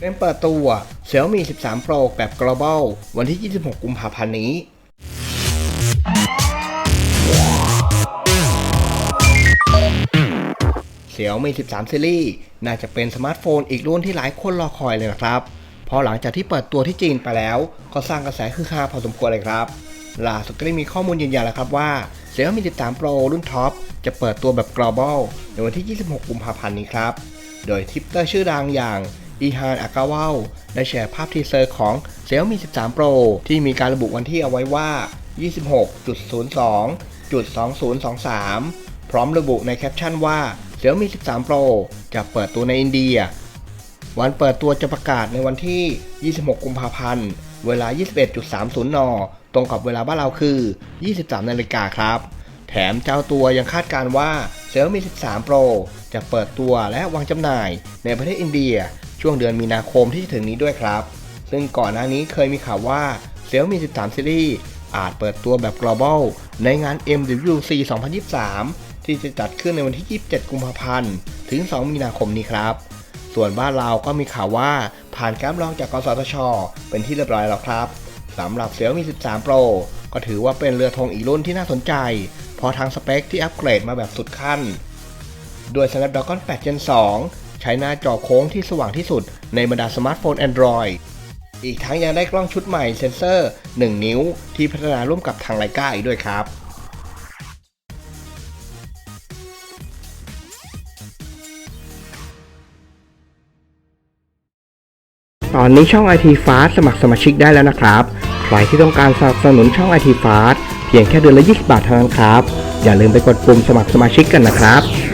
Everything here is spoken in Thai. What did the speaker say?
เป็นเปิดตัว Xiaomi 13 Pro แบบ global วันที่ 26 กุมภาพันธ์นี้ Xiaomi 13 Series น่าจะเป็นสมาร์ทโฟนอีกรุ่นที่หลายคนรอคอยเลยนะครับพราะหลังจากที่เปิดตัวที่จีนไปแล้ว ก็สร้างกระแสคือฮาพอสมควรเลยครับ ล่าสุดก็ได้มีข้อมูลยืนยันแล้วครับว่า Xiaomi 13 Pro รุ่นท็อปจะเปิดตัวแบบ global ในวันที่ 26 กุมภาพันธ์นี้ครับ โดยทิปเตอร์ชื่อดังอย่าง อีฮานอากาวาได้แชร์ภาพทีเซอร์ของ Xiaomi 13 Pro ที่มีการระบุวันที่เอาไว้ว่า 26.02.2023 พร้อมระบุในแคปชั่นว่า Xiaomi 13 Pro จะเปิดตัวในอินเดีย วันเปิดตัวจะประกาศในวันที่ 26 กุมภาพันธ์ เวลา 21.30 น ตรงกับเวลาบ้านเราคือ 23 นาฬิกาครับ แถมเจ้าตัวยังคาดการณ์ว่า Xiaomi 13 Pro จะเปิดตัวและวางจำหน่ายในประเทศอินเดีย ช่วงเดือนมีนาคมที่จะถึงนี้ด้วยครับ ซึ่งก่อนหน้านี้เคยมีข่าวว่า Xiaomi 13 Series อาจเปิดตัวแบบ global ในงาน MWC 2023 ที่จะจัดขึ้นในวันที่ 27 กุมภาพันธ์ ถึง 2 มีนาคมนี้ครับ ส่วนบ้านเราก็มีข่าวว่าผ่านการรับรองจากกสทช เป็นที่เรียบร้อยแล้วครับสำหรับ Xiaomi 13 Pro ก็ถือว่าเป็นเรือธงอีกรุ่นที่น่าสนใจ เพราะทางสเปคที่อัปเกรดมาแบบสุดขั้น ด้วย Snapdragon 8 Gen 2 ช้หน้าจอโค้งที่สว่างที่สุดในบรรดาสมาร์ทโฟน Android อีกทั้งยังได้กล้องชุดใหม่เซ็นเซอร์ 1 นิ้ว ที่พัฒนาร่วมกับทางไลกาอีกด้วยครับตอนนี้ช่อง IT Fast สมัครสมาชิกได้แล้วนะครับ ใครที่ต้องการสนับสนุนช่อง IT Fast เพียงแค่เดือนละ 20 บาทเท่านั้นครับ อย่าลืมไปกดปุ่มสมัครสมาชิกกันนะครับ